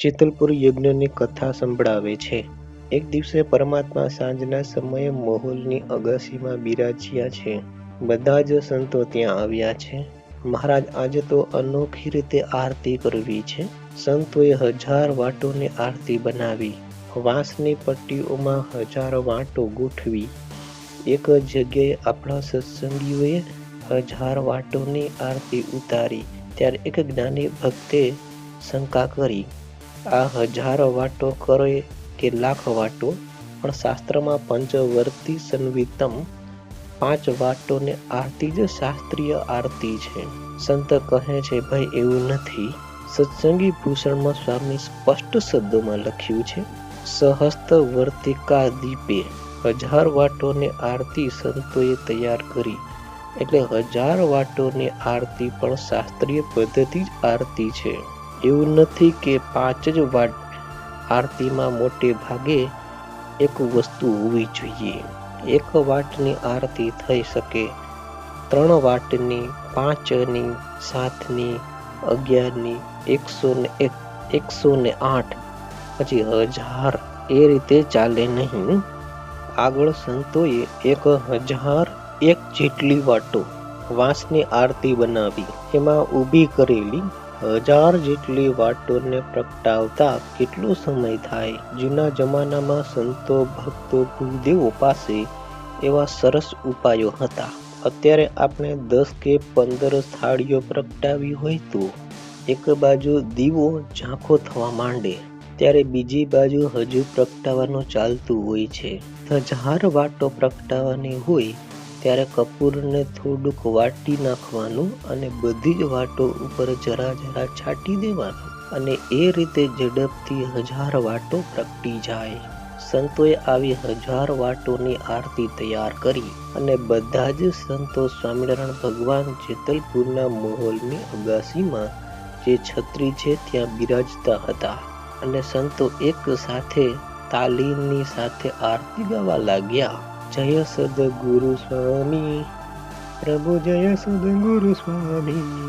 જેતલપુર યજ્ઞની કથા સંભળાવે છે. એક દિવસે પરમાત્મા સાંજના સમયે મહોલની અગાસીમાં બિરાજ્યા છે. બધા જ સંતો ત્યાં આવ્યા છે. મહારાજ આજે તો અનોખી રીતે આરતી કરવી છે. સંતોએ હજાર વાટોની આરતી બનાવી. વાંસની પટ્ટીઓમાં હજાર વાટો ગોઠવી. એક જગ્યાએ આપણા સત્સંગીઓએ હજાર વાટોની આરતી ઉતારી. ત્યારે એક જ્ઞાની ભક્તે શંકા કરી આ હજાર વાટો કરે કે લાખ વાટો પણ શાસ્ત્રમાં પંચવર્તી સંવિતમ પાંચ વાટોને આરતી જ શાસ્ત્રીય આરતી છે. સંત કહે છે, ભાઈ, એવું નથી. સત્સંગી ભૂષણમાં સ્વામી સ્પષ્ટ શબ્દોમાં લખ્યું છે સહસ્ત વર્તિકા દીપે. હજાર વાટોને આરતી સંતોએ તૈયાર કરી. એટલે હજાર વાટોની આરતી પણ શાસ્ત્રીય પદ્ધતિ જ આરતી છે. એવું નથી કે પાંચ જ વાટ આરતીમાં મોટે ભાગે એક વસ્તુ હોવી જોઈએ. એક વાટની આરતી થઈ શકે, ત્રણ વાટની, પાંચની, સાતની, અગિયારની એકસો ને એક એકસો ને આઠ, પછી હજાર, એ રીતે ચાલે નહીં. આગળ સંતોએ એક હજાર એક જેટલી વાટો વાંસની આરતી બનાવી, એમાં ઊભી કરેલી હજાર જેટલી વાટોને પ્રગટાવતા કેટલો સમય થાય? જૂના જમાનામાં સંતો, ભક્તો, ગુરુદેવો પાસે એવા સરસ ઉપાયો હતા. અત્યારે આપણે દસ કે પંદર થાળીઓ પ્રગટાવી હોય તો એક બાજુ દીવો ઝાંખો થવા માંડે, ત્યારે બીજી બાજુ હજુ પ્રગટાવવાનું ચાલતું હોય છે. હજાર વાટો પ્રગટાવવાની હોય ત્યારે કપૂરને થોડુંક વાટી નાખવાનું અને બધી જ વાટો ઉપર જરા જરા છાંટી દેવાનું અને એ રીતે ઝડપથી હજાર વાટો પ્રગટી જાય. સંતોએ આવી હજાર વાટોની આરતી તૈયાર કરી અને બધા જ સંતો સ્વામિનારાયણ ભગવાન જેતલપુરના મહોલની અગાસીમાં જે છત્રી છે ત્યાં બિરાજતા હતા અને સંતો એક સાથે તાલીમની સાથે આરતી ગાવા લાગ્યા. જય સદગુરુ સ્વામી. પ્રભુ જય સદગુરુ સ્વામી.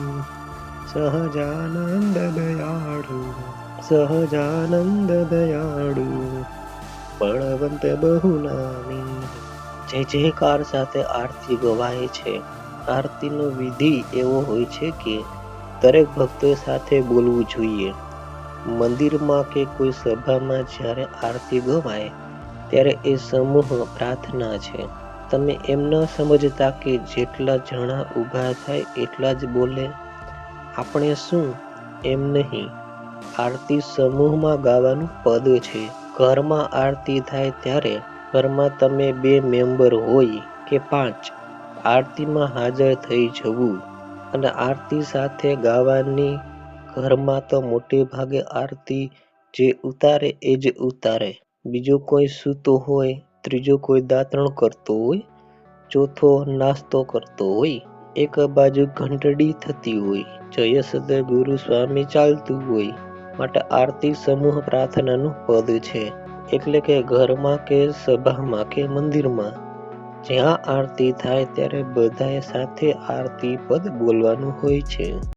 સહજાનંદ દયાળુ. સહજાનંદ દયાળુ. બળવંત બહુનામી જય જયકાર સાથે આરતી ગવાય છે, આરતીનો વિધિ એવો હોય છે કે દરેક ભક્તો સાથે બોલવું જોઈએ. મંદિરમાં કે કોઈ સભામાં જ્યારે આરતી ગવાય ત્યારે એ સમૂહ પ્રાર્થના છે. તમે એમ ન સમજતા કે જેટલા જણા ઊભા થાય એટલા જ બોલે, આપણે શું? એમ નહીં. આરતી સમૂહમાં ગાવાનું પદ છે. ઘરમાં આરતી થાય ત્યારે ઘરમાં તમે બે મેમ્બર હોય કે પાંચ, આરતીમાં હાજર થઈ જવું. અને આરતી સાથે ગાવાની ઘરમાં તો મોટે ભાગે આરતી જે ઉતારે એ જ ઉતારે. બીજો કોઈ સૂતો હોય, ત્રીજો કોઈ દાંતણ કરતો હોય, ચોથો નાસ્તો કરતો હોય, એક બાજુ ઘંટડી થતી હોય, જય સદગુરુ સ્વામી ચાલતું હોય, માટે આરતી સમૂહ પ્રાર્થનાનું પદ છે. એટલે કે ઘરમાં કે સભામાં કે મંદિરમાં, જ્યાં આરતી થાય ત્યારે બધાએ સાથે આરતી પદ બોલવાનું હોય છે.